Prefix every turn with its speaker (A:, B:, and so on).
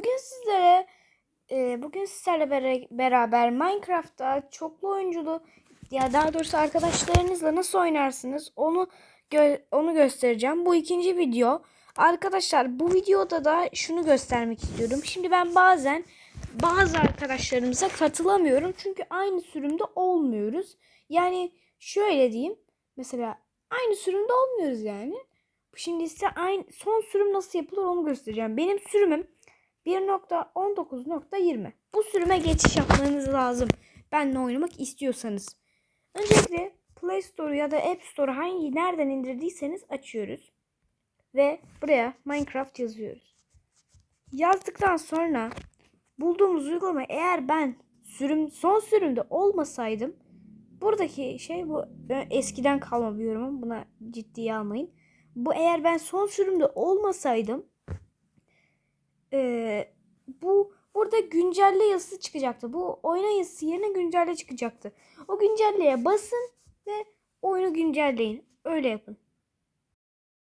A: bugün sizlere e, bugün sizlerle beraber Minecraft'ta çoklu oyunculu ya daha doğrusu arkadaşlarınızla nasıl oynarsınız onu gö- onu göstereceğim. Bu ikinci video. Arkadaşlar bu videoda da şunu göstermek istiyorum. Şimdi ben bazen bazı arkadaşlarımıza katılamıyorum çünkü aynı sürümde olmuyoruz. Yani şöyle diyeyim. Mesela aynı sürümde olmuyoruz yani. Şimdi size aynı son sürüm nasıl yapılır onu göstereceğim. Benim sürümüm 1.19.20. Bu sürüme geçiş yapmanız lazım. Benle oynamak istiyorsanız. Öncelikle Play Store ya da App Store hangi nereden indirdiyseniz açıyoruz. Ve buraya Minecraft yazıyoruz. Yazdıktan sonra bulduğumuz uygulama eğer ben sürüm son sürümde olmasaydım buradaki şey bu eskiden kalma bir yorumum. Buna ciddiye almayın. Bu eğer ben son sürümde olmasaydım eee, bu burada güncelle yazısı çıkacaktı. Bu oyna yazısı yerine güncelle çıkacaktı. O güncelleye basın ve oyunu güncelleyin. Öyle yapın.